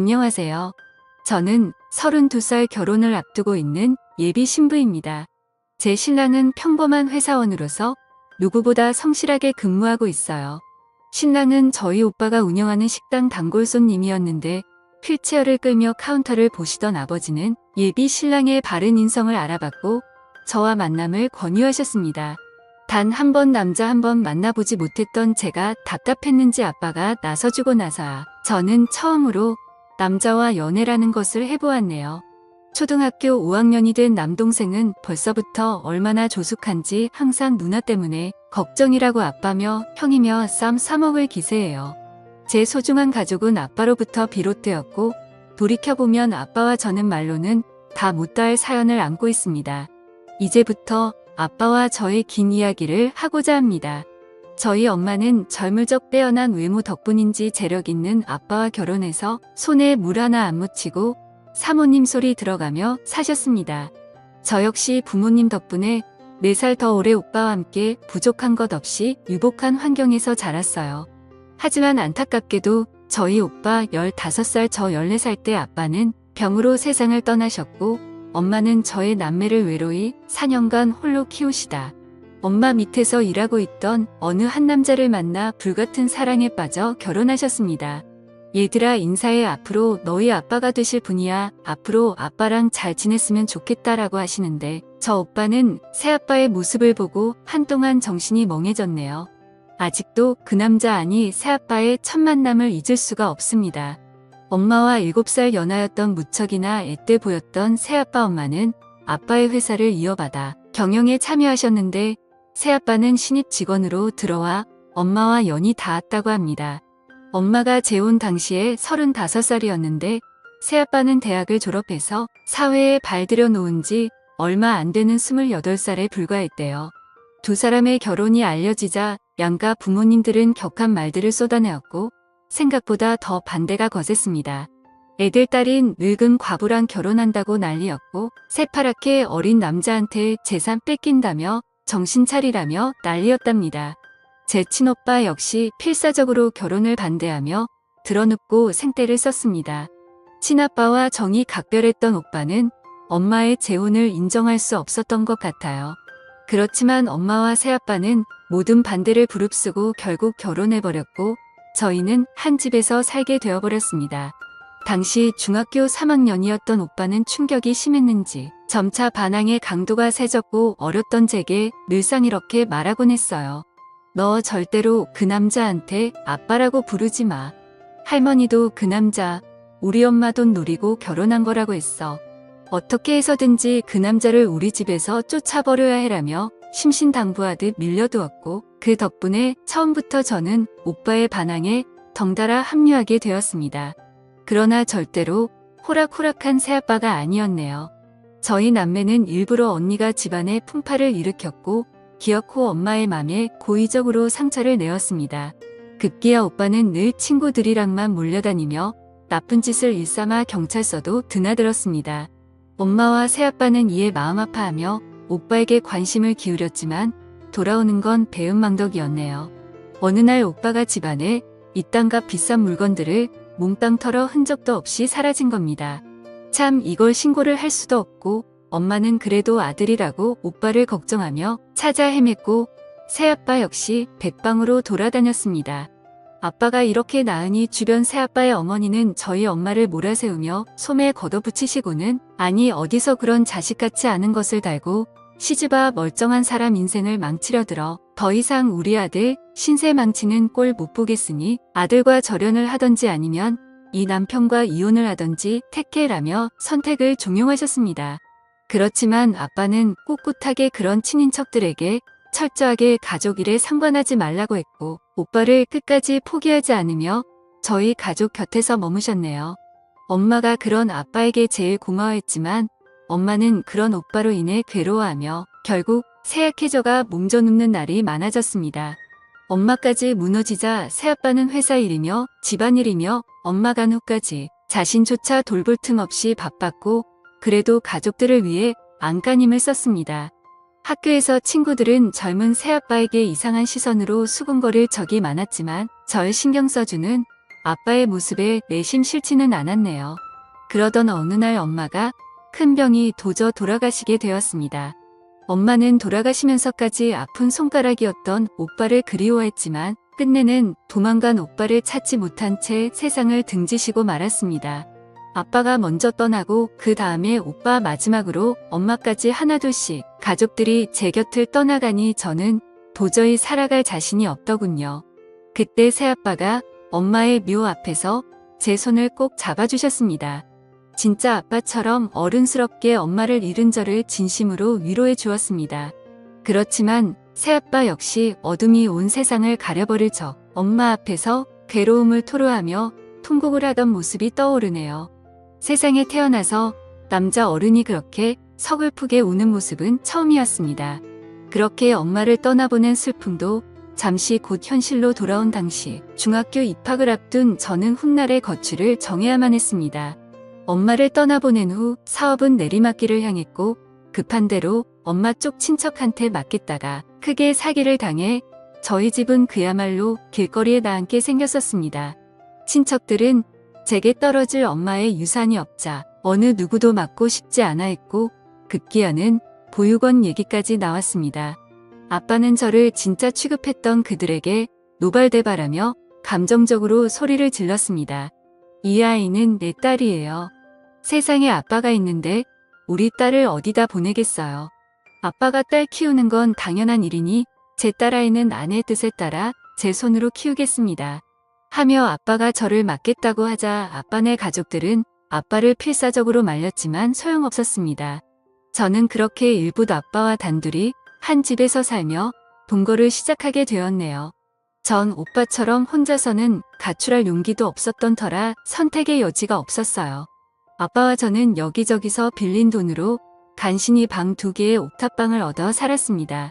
안녕하세요. 저는 32살 결혼을 앞두고 있는 예비 신부입니다. 제 신랑은 평범한 회사원으로서 누구보다 성실하게 근무하고 있어요. 신랑은 저희 오빠가 운영하는 식당 단골 손님이었는데 휠체어를 끌며 카운터를 보시던 아버지는 예비 신랑의 바른 인성을 알아봤고 저와 만남을 권유하셨습니다. 단 한 번 남자 한 번 만나보지 못했던 제가 답답했는지 아빠가 나서주고 나서야 저는 처음으로 남자와 연애라는 것을 해보았네요. 초등학교 5학년이 된 남동생은 벌써부터 얼마나 조숙한지 항상 누나 때문에 걱정이라고 아빠며 형이며 쌈 싸먹을 기세예요. 제 소중한 가족은 아빠로부터 비롯되었고 돌이켜보면 아빠와 저는 말로는 다 못다할 사연을 안고 있습니다. 이제부터 아빠와 저의 긴 이야기를 하고자 합니다. 저희 엄마는 젊을 적 빼어난 외모 덕분인지 재력 있는 아빠와 결혼해서 손에 물 하나 안 묻히고 사모님 소리 들어가며 사셨습니다. 저 역시 부모님 덕분에 4살 더 오래 오빠와 함께 부족한 것 없이 유복한 환경에서 자랐어요. 하지만 안타깝게도 저희 오빠 15살 저 14살 때 아빠는 병으로 세상을 떠나셨고 엄마는 저의 남매를 외로이 4년간 홀로 키우시다. 엄마 밑에서 일하고 있던 어느 한 남자를 만나 불같은 사랑에 빠져 결혼하셨습니다. 얘들아 인사해 앞으로 너희 아빠가 되실 분이야. 앞으로 아빠랑 잘 지냈으면 좋겠다라고 하시는데 저 오빠는 새아빠의 모습을 보고 한동안 정신이 멍해졌네요. 아직도 그 남자 아니 새아빠의 첫 만남을 잊을 수가 없습니다. 엄마와 7살 연하였던 무척이나 앳돼 보였던 새아빠 엄마는 아빠의 회사를 이어받아 경영에 참여하셨는데 새아빠는 신입 직원으로 들어와 엄마와 연이 닿았다고 합니다. 엄마가 재혼 당시에 35살이었는데 새아빠는 대학을 졸업해서 사회에 발들여 놓은 지 얼마 안 되는 28살에 불과했대요. 두 사람의 결혼이 알려지자 양가 부모님들은 격한 말들을 쏟아내었고 생각보다 더 반대가 거셌습니다. 애들 딸인 늙은 과부랑 결혼한다고 난리였고 새파랗게 어린 남자한테 재산 뺏긴다며 정신 차리라며 난리였답니다. 제 친오빠 역시 필사적으로 결혼을 반대하며 드러눕고 생떼를 썼습니다. 친아빠와 정이 각별했던 오빠는 엄마의 재혼을 인정할 수 없었던 것 같아요. 그렇지만 엄마와 새아빠는 모든 반대를 부릅쓰고 결국 결혼해버렸고 저희는 한 집에서 살게 되어버렸습니다. 당시 중학교 3학년이었던 오빠는 충격이 심했는지 점차 반항의 강도가 세졌고 어렸던 제게 늘상 이렇게 말하곤 했어요. 너 절대로 그 남자한테 아빠라고 부르지 마. 할머니도 그 남자 우리 엄마 돈 노리고 결혼한 거라고 했어. 어떻게 해서든지 그 남자를 우리 집에서 쫓아버려야 해라며 심신당부하듯 밀려두었고 그 덕분에 처음부터 저는 오빠의 반항에 덩달아 합류하게 되었습니다. 그러나 절대로 호락호락한 새아빠가 아니었네요. 저희 남매는 일부러 언니가 집안에 풍파를 일으켰고 기어코 엄마의 맘에 고의적으로 상처를 내었습니다. 급기야 오빠는 늘 친구들이랑만 몰려다니며 나쁜 짓을 일삼아 경찰서도 드나들었습니다. 엄마와 새아빠는 이에 마음 아파하며 오빠에게 관심을 기울였지만 돌아오는 건 배은망덕이었네요. 어느 날 오빠가 집안에 이딴 값 비싼 물건들을 몽땅 털어 흔적도 없이 사라진 겁니다. 참 이걸 신고를 할 수도 없고 엄마는 그래도 아들이라고 오빠를 걱정하며 찾아 헤맸고 새아빠 역시 백방으로 돌아다녔습니다. 아빠가 이렇게 낳으니 주변 새아빠의 어머니는 저희 엄마를 몰아세우며 소매 걷어붙이시고는 아니 어디서 그런 자식같지 않은 것을 달고 시집아 멀쩡한 사람 인생을 망치려 들어 더 이상 우리 아들 신세 망치는 꼴 못 보겠으니 아들과 절연을 하던지 아니면 이 남편과 이혼을 하던지 택해라며 선택을 종용하셨습니다. 그렇지만 아빠는 꿋꿋하게 그런 친인척들에게 철저하게 가족 일에 상관하지 말라고 했고 오빠를 끝까지 포기하지 않으며 저희 가족 곁에서 머무셨네요. 엄마가 그런 아빠에게 제일 고마워했지만 엄마는 그런 오빠로 인해 괴로워하며 결국 새약해져가 몸져눕는 날이 많아졌습니다. 엄마까지 무너지자 새아빠는 회사 일이며 집안일이며 엄마 간호까지 자신조차 돌볼 틈 없이 바빴고 그래도 가족들을 위해 안간힘을 썼습니다. 학교에서 친구들은 젊은 새아빠에게 이상한 시선으로 수군거릴 적이 많았지만 절 신경 써주는 아빠의 모습에 내심 싫지는 않았네요. 그러던 어느 날 엄마가 큰 병이 도저 돌아가시게 되었습니다. 엄마는 돌아가시면서까지 아픈 손가락이었던 오빠를 그리워했지만 끝내는 도망간 오빠를 찾지 못한 채 세상을 등지시고 말았습니다. 아빠가 먼저 떠나고 그 다음에 오빠 마지막으로 엄마까지 하나둘씩 가족들이 제 곁을 떠나가니 저는 도저히 살아갈 자신이 없더군요. 그때 새아빠가 엄마의 묘 앞에서 제 손을 꼭 잡아주셨습니다. 진짜 아빠처럼 어른스럽게 엄마를 잃은 저를 진심으로 위로해 주었습니다. 그렇지만 새아빠 역시 어둠이 온 세상을 가려버릴 저 엄마 앞에서 괴로움을 토로하며 통곡을 하던 모습이 떠오르네요. 세상에 태어나서 남자 어른이 그렇게 서글프게 우는 모습은 처음이었습니다. 그렇게 엄마를 떠나보낸 슬픔도 잠시 곧 현실로 돌아온 당시 중학교 입학을 앞둔 저는 훗날의 거취를 정해야만 했습니다. 엄마를 떠나보낸 후 사업은 내리막길을 향했고 급한 대로 엄마 쪽 친척한테 맡겼다가 크게 사기를 당해 저희 집은 그야말로 길거리에 나앉게 생겼었습니다. 친척들은 제게 떨어질 엄마의 유산이 없자 어느 누구도 맡고 싶지 않아 했고 급기야는 보육원 얘기까지 나왔습니다. 아빠는 저를 진짜 취급했던 그들에게 노발대발하며 감정적으로 소리를 질렀습니다. 이 아이는 내 딸이에요. 세상에 아빠가 있는데 우리 딸을 어디다 보내겠어요. 아빠가 딸 키우는 건 당연한 일이니 제 딸아이는 아내 뜻에 따라 제 손으로 키우겠습니다. 하며 아빠가 저를 맡겠다고 하자 아빠네 가족들은 아빠를 필사적으로 말렸지만 소용없었습니다. 저는 그렇게 일부 아빠와 단둘이 한 집에서 살며 동거를 시작하게 되었네요. 전 오빠처럼 혼자서는 가출할 용기도 없었던 터라 선택의 여지가 없었어요. 아빠와 저는 여기저기서 빌린 돈으로 간신히 방 두 개의 옥탑방을 얻어 살았습니다.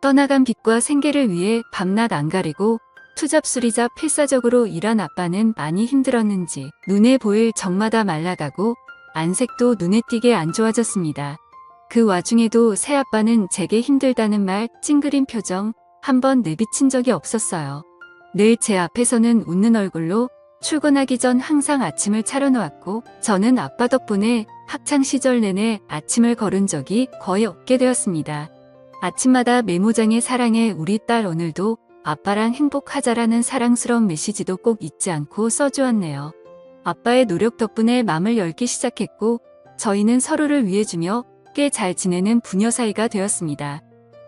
떠나간 빚과 생계를 위해 밤낮 안 가리고 투잡수리자 필사적으로 일한 아빠는 많이 힘들었는지 눈에 보일 적마다 말라가고 안색도 눈에 띄게 안 좋아졌습니다. 그 와중에도 새아빠는 제게 힘들다는 말 찡그린 표정 한 번 내비친 적이 없었어요. 늘 제 앞에서는 웃는 얼굴로 출근하기 전 항상 아침을 차려놓았고 저는 아빠 덕분에 학창 시절 내내 아침을 걸은 적이 거의 없게 되었습니다. 아침마다 메모장에 사랑해 우리 딸 오늘도 아빠랑 행복하자라는 사랑스러운 메시지도 꼭 잊지 않고 써주었네요. 아빠의 노력 덕분에 마음을 열기 시작했고 저희는 서로를 위해주며 꽤 잘 지내는 부녀 사이가 되었습니다.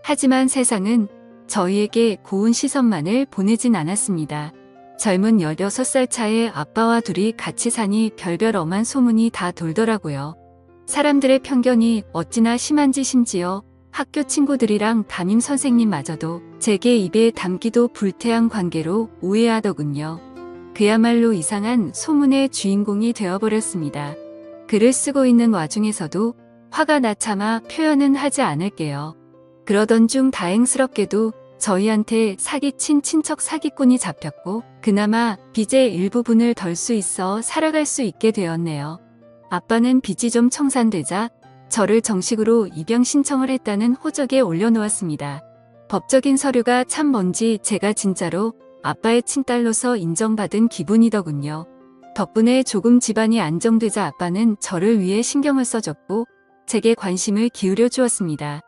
하지만 세상은 저희에게 고운 시선만을 보내진 않았습니다. 젊은 16살 차에 아빠와 둘이 같이 사니 별별 엄한 소문이 다 돌더라고요. 사람들의 편견이 어찌나 심한지 심지어 학교 친구들이랑 담임 선생님마저도 제게 입에 담기도 불태한 관계로 오해하더군요. 그야말로 이상한 소문의 주인공이 되어버렸습니다. 글을 쓰고 있는 와중에서도 화가 나차마 표현은 하지 않을게요. 그러던 중 다행스럽게도 저희한테 사기친 친척 사기꾼이 잡혔고 그나마 빚의 일부분을 덜 수 있어 살아갈 수 있게 되었네요. 아빠는 빚이 좀 청산되자 저를 정식으로 입영 신청을 했다는 호적에 올려놓았습니다. 법적인 서류가 참 뭔지 제가 진짜로 아빠의 친딸로서 인정받은 기분이더군요. 덕분에 조금 집안이 안정되자 아빠는 저를 위해 신경을 써줬고 제게 관심을 기울여 주었습니다.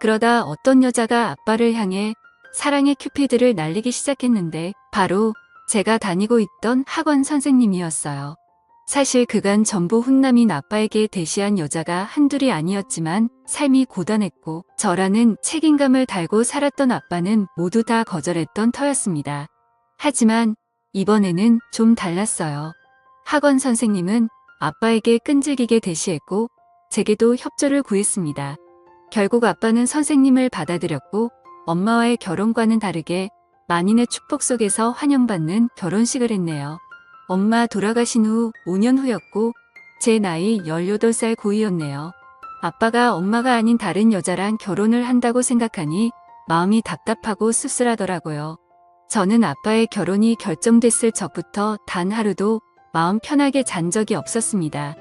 그러다 어떤 여자가 아빠를 향해 사랑의 큐피드를 날리기 시작했는데 바로 제가 다니고 있던 학원 선생님이었어요. 사실 그간 전부 훈남인 아빠에게 대시한 여자가 한둘이 아니었지만 삶이 고단했고 저라는 책임감을 달고 살았던 아빠는 모두 다 거절했던 터였습니다. 하지만 이번에는 좀 달랐어요. 학원 선생님은 아빠에게 끈질기게 대시했고 제게도 협조를 구했습니다. 결국 아빠는 선생님을 받아들였고 엄마와의 결혼과는 다르게 만인의 축복 속에서 환영받는 결혼식을 했네요. 엄마 돌아가신 후 5년 후였고 제 나이 18살 고이였네요. 아빠가 엄마가 아닌 다른 여자랑 결혼을 한다고 생각하니 마음이 답답하고 씁쓸하더라고요. 저는 아빠의 결혼이 결정됐을 적부터 단 하루도 마음 편하게 잔 적이 없었습니다.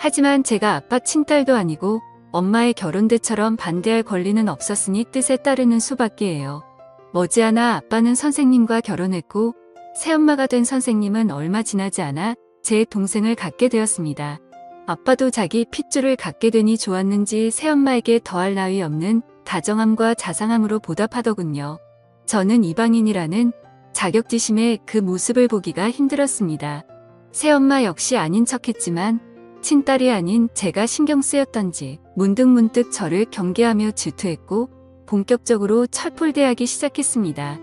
하지만 제가 아빠 친딸도 아니고 엄마의 결혼대처럼 반대할 권리는 없었으니 뜻에 따르는 수밖에예요. 머지않아 아빠는 선생님과 결혼했고 새엄마가 된 선생님은 얼마 지나지 않아 제 동생을 갖게 되었습니다. 아빠도 자기 핏줄을 갖게 되니 좋았는지 새엄마에게 더할 나위 없는 다정함과 자상함으로 보답하더군요. 저는 이방인이라는 자격지심에 그 모습을 보기가 힘들었습니다. 새엄마 역시 아닌 척했지만 친딸이 아닌 제가 신경 쓰였던지 문득문득 저를 경계하며 질투했고 본격적으로 철풀대하기 시작했습니다.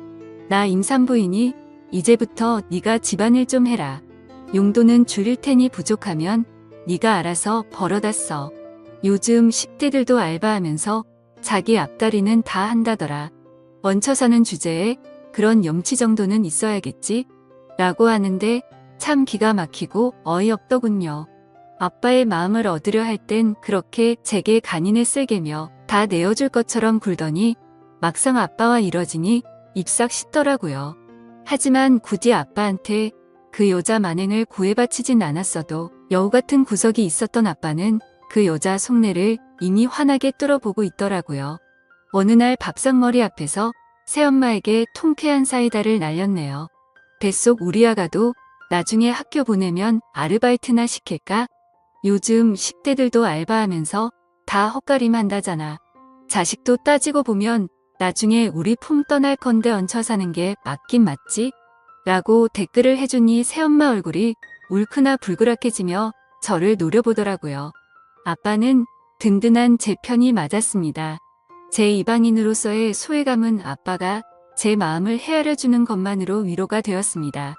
나 임산부이니 이제부터 네가 집안일 좀 해라. 용돈은 줄일 테니 부족하면 네가 알아서 벌어다 써. 요즘 10대들도 알바하면서 자기 앞다리는 다 한다더라. 얹혀 사는 주제에 그런 염치 정도는 있어야겠지? 라고 하는데 참 기가 막히고 어이없더군요. 아빠의 마음을 얻으려 할 땐 그렇게 제게 간인을 쓸게며 다 내어줄 것처럼 굴더니 막상 아빠와 이뤄지니 입싹 씻더라고요. 하지만 굳이 아빠한테 그 여자 만행을 구애바치진 않았어도 여우 같은 구석이 있었던 아빠는 그 여자 속내를 이미 환하게 뚫어보고 있더라고요. 어느 날 밥상머리 앞에서 새엄마에게 통쾌한 사이다를 날렸네요. 뱃속 우리 아가도 나중에 학교 보내면 아르바이트나 시킬까? 요즘 10대들도 알바하면서 다 헛가림 한다잖아. 자식도 따지고 보면 나중에 우리 품 떠날 건데 얹혀 사는 게 맞긴 맞지? 라고 댓글을 해주니 새엄마 얼굴이 울크나 불그락해지며 저를 노려보더라고요. 아빠는 든든한 제 편이 맞았습니다. 제 이방인으로서의 소외감은 아빠가 제 마음을 헤아려주는 것만으로 위로가 되었습니다.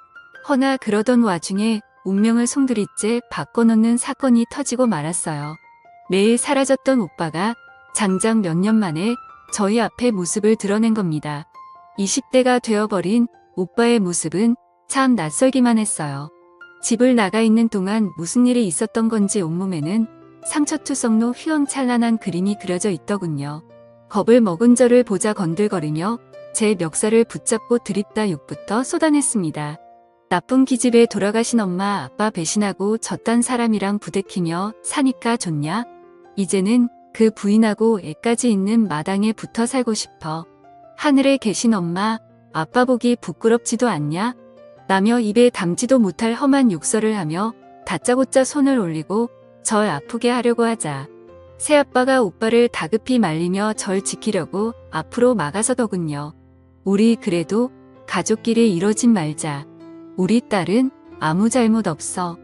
허나 그러던 와중에 운명을 송두리째 바꿔놓는 사건이 터지고 말았어요. 매일 사라졌던 오빠가 장장 몇 년 만에 저희 앞에 모습을 드러낸 겁니다. 20대가 되어버린 오빠의 모습은 참 낯설기만 했어요. 집을 나가 있는 동안 무슨 일이 있었던 건지 온몸에는 상처투성로 휘황찬란한 그림이 그려져 있더군요. 겁을 먹은 저를 보자 건들거리며 제 멱살을 붙잡고 드립다 욕부터 쏟아냈습니다. 나쁜 기집애 돌아가신 엄마 아빠 배신하고 저딴 사람이랑 부대끼며 사니까 좋냐? 이제는 그 부인하고 애까지 있는 마당에 붙어 살고 싶어. 하늘에 계신 엄마 아빠 보기 부끄럽지도 않냐? 라며 입에 담지도 못할 험한 욕설을 하며 다짜고짜 손을 올리고 절 아프게 하려고 하자. 새아빠가 오빠를 다급히 말리며 절 지키려고 앞으로 막아서더군요. 우리 그래도 가족끼리 이러진 말자. 우리 딸은 아무 잘못 없어.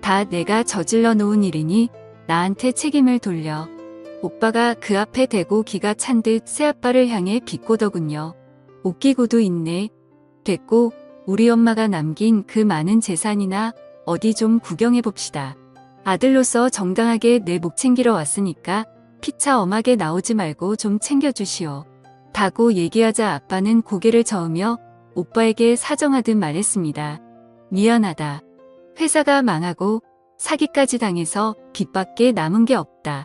다 내가 저질러 놓은 일이니 나한테 책임을 돌려. 오빠가 그 앞에 대고 기가 찬 듯 새아빠를 향해 비꼬더군요. 웃기고도 있네. 됐고 우리 엄마가 남긴 그 많은 재산이나 어디 좀 구경해 봅시다. 아들로서 정당하게 내 목 챙기러 왔으니까 피차 엄하게 나오지 말고 좀 챙겨주시오. 다고 얘기하자 아빠는 고개를 저으며 오빠에게 사정하듯 말했습니다. 미안하다. 회사가 망하고 사기까지 당해서 빚밖에 남은 게 없다.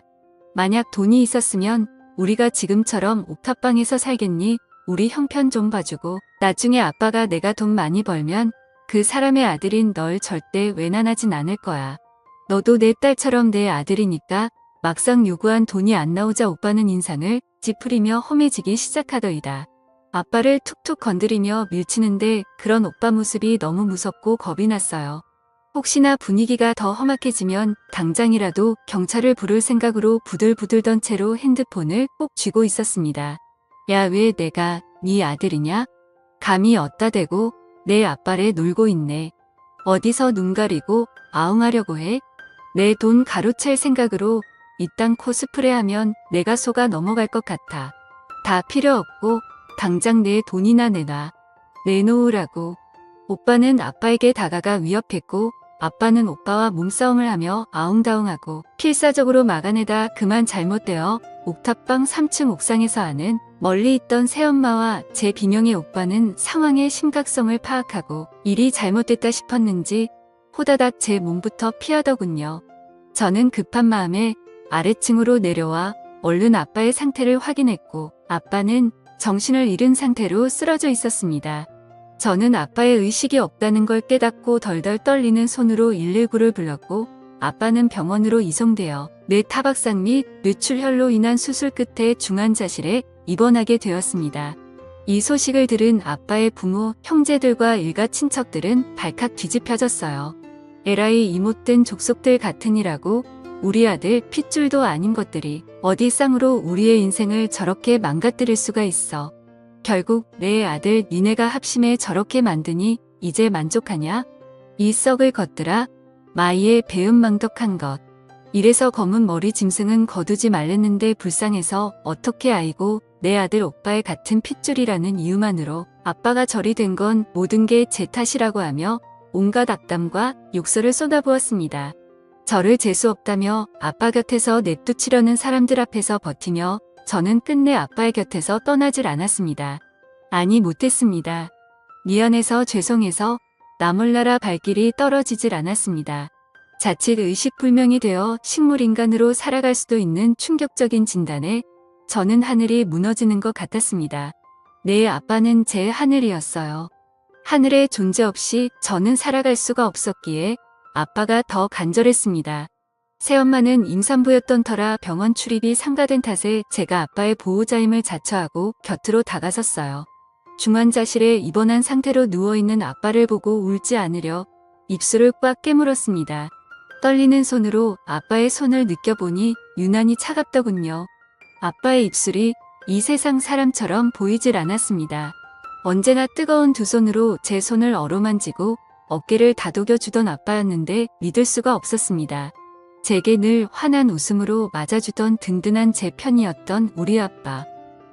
만약 돈이 있었으면 우리가 지금처럼 옥탑방에서 살겠니? 우리 형편 좀 봐주고 나중에 아빠가 내가 돈 많이 벌면 그 사람의 아들인 널 절대 외난하진 않을 거야. 너도 내 딸처럼 내 아들이니까 막상 요구한 돈이 안 나오자 오빠는 인상을 찌푸리며 험해지기 시작하더이다. 아빠를 툭툭 건드리며 밀치는데 그런 오빠 모습이 너무 무섭고 겁이 났어요. 혹시나 분위기가 더 험악해지면 당장이라도 경찰을 부를 생각으로 부들부들 던 채로 핸드폰을 꼭 쥐고 있었습니다. 야 왜 내가 네 아들이냐? 감히 어따 대고 내 아빠를 놀고 있네. 어디서 눈 가리고 아웅하려고 해? 내 돈 가로챌 생각으로 이딴 코스프레하면 내가 속아 넘어갈 것 같아. 다 필요 없고 당장 내 돈이나 내놔. 내놓으라고. 오빠는 아빠에게 다가가 위협했고 아빠는 오빠와 몸싸움을 하며 아웅다웅하고 필사적으로 막아내다 그만 잘못되어 옥탑방 3층 옥상에서 하는 멀리 있던 새엄마와 제 비명의 오빠는 상황의 심각성을 파악하고 일이 잘못됐다 싶었는지 호다닥 제 몸부터 피하더군요. 저는 급한 마음에 아래층으로 내려와 얼른 아빠의 상태를 확인했고 아빠는 정신을 잃은 상태로 쓰러져 있었습니다. 저는 아빠의 의식이 없다는 걸 깨닫고 덜덜 떨리는 손으로 119를 불렀고 아빠는 병원으로 이송되어 뇌 타박상 및 뇌출혈로 인한 수술 끝에 중환자실에 입원하게 되었습니다. 이 소식을 들은 아빠의 부모, 형제들과 일가 친척들은 발칵 뒤집혀졌어요. 에라이 이못된 족속들 같으니라고 우리 아들 핏줄도 아닌 것들이 어디 쌍으로 우리의 인생을 저렇게 망가뜨릴 수가 있어. 결국 내 아들 니네가 합심해 저렇게 만드니 이제 만족하냐? 이 썩을 것들아 마이의 배은망덕한 것. 이래서 검은 머리 짐승은 거두지 말랬는데 불쌍해서 어떻게 아이고 내 아들 오빠의 같은 핏줄이라는 이유만으로 아빠가 절이 된건 모든 게 제 탓이라고 하며 온갖 악담과 욕설을 쏟아부었습니다. 저를 재수 없다며 아빠 곁에서 냅두치려는 사람들 앞에서 버티며 저는 끝내 아빠의 곁에서 떠나질 않았습니다. 아니 못했습니다. 미안해서 죄송해서 나 몰라라 발길이 떨어지질 않았습니다. 자칫 의식불명이 되어 식물인간으로 살아갈 수도 있는 충격적인 진단에 저는 하늘이 무너지는 것 같았습니다. 내 아빠는 제 하늘이었어요. 하늘의 존재 없이 저는 살아갈 수가 없었기에 아빠가 더 간절했습니다. 새엄마는 임산부였던 터라 병원 출입이 상가된 탓에 제가 아빠의 보호자임을 자처하고 곁으로 다가섰어요. 중환자실에 입원한 상태로 누워있는 아빠를 보고 울지 않으려 입술을 꽉 깨물었습니다. 떨리는 손으로 아빠의 손을 느껴보니 유난히 차갑더군요. 아빠의 입술이 이 세상 사람처럼 보이질 않았습니다. 언제나 뜨거운 두 손으로 제 손을 어루만지고 어깨를 다독여 주던 아빠였는데 믿을 수가 없었습니다. 제게 늘 환한 웃음으로 맞아주던 든든한 제 편이었던 우리 아빠.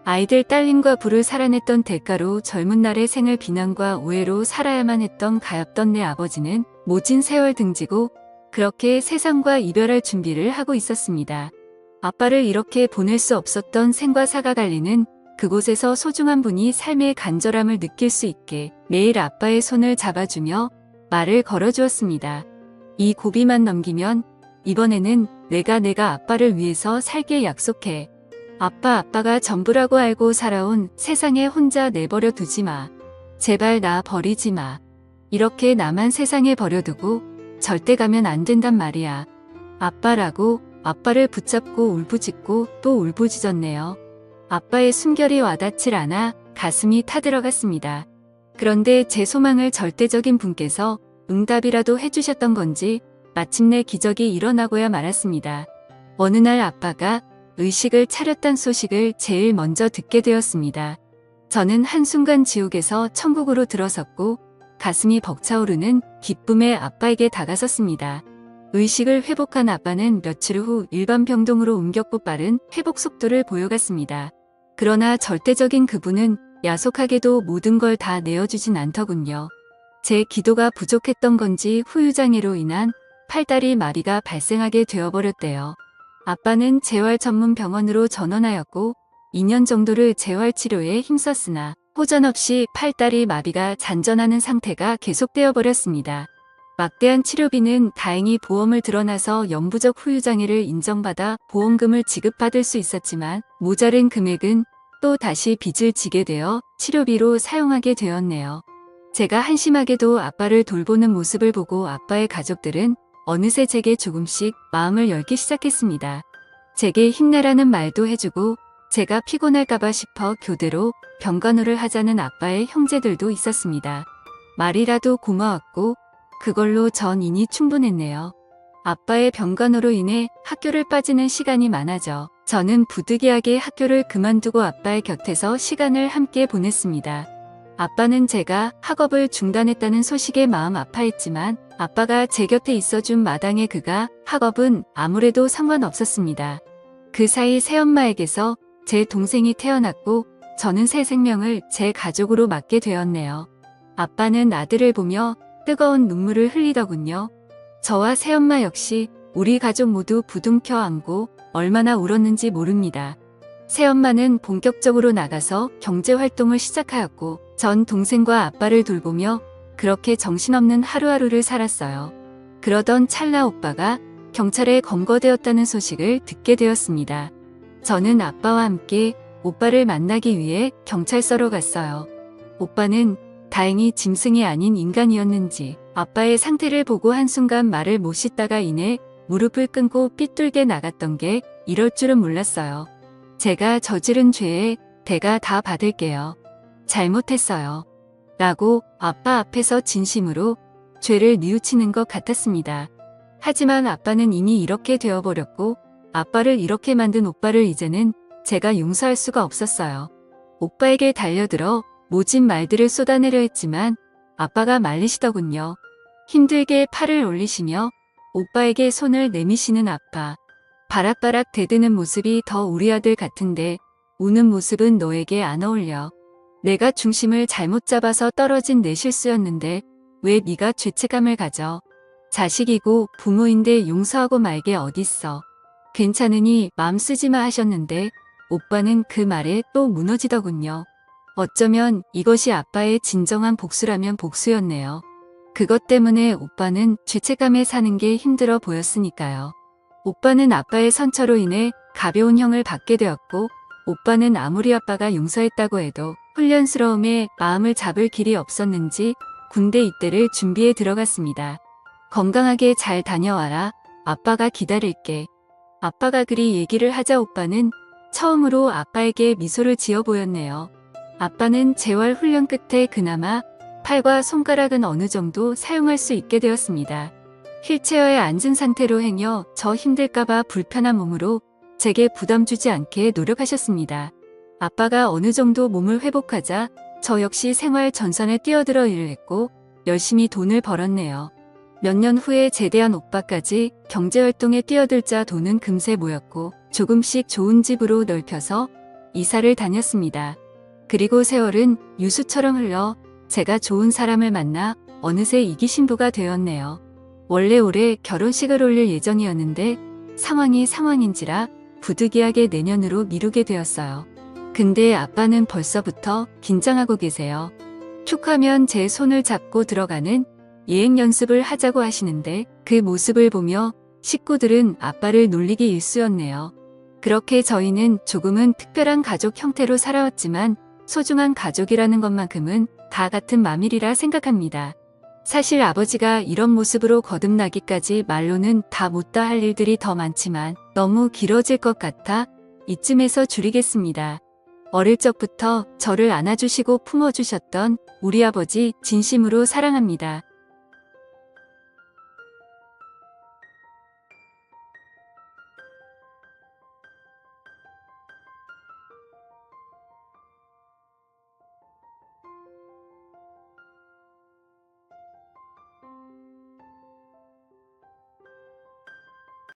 아이들 딸림과 부를 살아냈던 대가로 젊은 날의 생을 비난과 오해로 살아야만 했던 가엾던 내 아버지는 모진 세월 등지고 그렇게 세상과 이별할 준비를 하고 있었습니다. 아빠를 이렇게 보낼 수 없었던 생과 사가 갈리는 그곳에서 소중한 분이 삶의 간절함을 느낄 수 있게 매일 아빠의 손을 잡아주며 말을 걸어주었습니다. 이 고비만 넘기면 이번에는 내가 내가 아빠를 위해서 살게 약속해. 아빠 아빠가 전부라고 알고 살아온 세상에 혼자 내버려 두지 마. 제발 나 버리지 마. 이렇게 나만 세상에 버려두고 절대 가면 안 된단 말이야. 아빠라고 아빠를 붙잡고 울부짖고 또 울부짖었네요. 아빠의 숨결이 와닿질 않아 가슴이 타들어갔습니다. 그런데 제 소망을 절대적인 분께서 응답이라도 해주셨던 건지 마침내 기적이 일어나고야 말았습니다. 어느 날 아빠가 의식을 차렸단 소식을 제일 먼저 듣게 되었습니다. 저는 한순간 지옥에서 천국으로 들어섰고 가슴이 벅차오르는 기쁨에 아빠에게 다가섰습니다. 의식을 회복한 아빠는 며칠 후 일반 병동으로 옮겼고 빠른 회복 속도를 보여갔습니다. 그러나 절대적인 그분은 야속하게도 모든 걸 다 내어주진 않더군요. 제 기도가 부족했던 건지 후유장애로 인한 팔다리 마비가 발생하게 되어버렸대요. 아빠는 재활 전문 병원으로 전원하였고 2년 정도를 재활 치료에 힘썼으나 호전 없이 팔다리 마비가 잔전하는 상태가 계속되어 버렸습니다. 막대한 치료비는 다행히 보험을 들어나서 영부적 후유장애를 인정받아 보험금을 지급받을 수 있었지만 모자른 금액은 또 다시 빚을 지게 되어 치료비로 사용하게 되었네요. 제가 한심하게도 아빠를 돌보는 모습을 보고 아빠의 가족들은 어느새 제게 조금씩 마음을 열기 시작했습니다. 제게 힘내라는 말도 해주고 제가 피곤할까봐 싶어 교대로 병간호를 하자는 아빠의 형제들도 있었습니다. 말이라도 고마웠고 그걸로 전 인이 충분했네요. 아빠의 병간호로 인해 학교를 빠지는 시간이 많아져 저는 부득이하게 학교를 그만두고 아빠의 곁에서 시간을 함께 보냈습니다. 아빠는 제가 학업을 중단했다는 소식에 마음 아파했지만 아빠가 제 곁에 있어준 마당에 그가 학업은 아무래도 상관없었습니다. 그 사이 새엄마에게서 제 동생이 태어났고 저는 새 생명을 제 가족으로 맞게 되었네요. 아빠는 아들을 보며 뜨거운 눈물을 흘리더군요. 저와 새엄마 역시 우리 가족 모두 부둥켜 안고 얼마나 울었는지 모릅니다. 새엄마는 본격적으로 나가서 경제활동을 시작하였고 전 동생과 아빠를 돌보며 그렇게 정신없는 하루하루를 살았어요. 그러던 찰나 오빠가 경찰에 검거되었다는 소식을 듣게 되었습니다. 저는 아빠와 함께 오빠를 만나기 위해 경찰서로 갔어요. 오빠는 다행히 짐승이 아닌 인간이었는지 아빠의 상태를 보고 한순간 말을 못 씻다가 이내 무릎을 끊고 삐뚤게 나갔던 게 이럴 줄은 몰랐어요. 제가 저지른 죄에 대가 다 받을게요. 잘못했어요. 라고 아빠 앞에서 진심으로 죄를 뉘우치는 것 같았습니다. 하지만 아빠는 이미 이렇게 되어버렸고 아빠를 이렇게 만든 오빠를 이제는 제가 용서할 수가 없었어요. 오빠에게 달려들어 모진 말들을 쏟아내려 했지만 아빠가 말리시더군요. 힘들게 팔을 올리시며 오빠에게 손을 내미시는 아빠. 바락바락 대드는 모습이 더 우리 아들 같은데 우는 모습은 너에게 안 어울려. 내가 중심을 잘못 잡아서 떨어진 내 실수였는데 왜 네가 죄책감을 가져? 자식이고 부모인데 용서하고 말게 어딨어. 괜찮으니 마음 쓰지 마 하셨는데 오빠는 그 말에 또 무너지더군요. 어쩌면 이것이 아빠의 진정한 복수라면 복수였네요. 그것 때문에 오빠는 죄책감에 사는 게 힘들어 보였으니까요. 오빠는 아빠의 선처로 인해 가벼운 형을 받게 되었고 오빠는 아무리 아빠가 용서했다고 해도 훈련스러움에 마음을 잡을 길이 없었는지 군대 입대를 준비해 들어갔습니다. 건강하게 잘 다녀와라. 아빠가 기다릴게. 아빠가 그리 얘기를 하자 오빠는 처음으로 아빠에게 미소를 지어 보였네요. 아빠는 재활 훈련 끝에 그나마 팔과 손가락은 어느 정도 사용할 수 있게 되었습니다. 휠체어에 앉은 상태로 행여 저 힘들까봐 불편한 몸으로 제게 부담 주지 않게 노력하셨습니다. 아빠가 어느 정도 몸을 회복하자 저 역시 생활 전선에 뛰어들어 일을 했고 열심히 돈을 벌었네요. 몇 년 후에 제대한 오빠까지 경제활동에 뛰어들자 돈은 금세 모였고 조금씩 좋은 집으로 넓혀서 이사를 다녔습니다. 그리고 세월은 유수처럼 흘러 제가 좋은 사람을 만나 어느새 이기 신부가 되었네요. 원래 올해 결혼식을 올릴 예정이었는데 상황이 상황인지라 부득이하게 내년으로 미루게 되었어요. 근데 아빠는 벌써부터 긴장하고 계세요. 툭 하면 제 손을 잡고 들어가는 예행 연습을 하자고 하시는데 그 모습을 보며 식구들은 아빠를 놀리기 일쑤였네요. 그렇게 저희는 조금은 특별한 가족 형태로 살아왔지만 소중한 가족이라는 것만큼은 다 같은 마밀이라 생각합니다. 사실 아버지가 이런 모습으로 거듭나기까지 말로는 다 못다 할 일들이 더 많지만 너무 길어질 것 같아 이쯤에서 줄이겠습니다. 어릴 적부터 저를 안아주시고 품어주셨던 우리 아버지 진심으로 사랑합니다.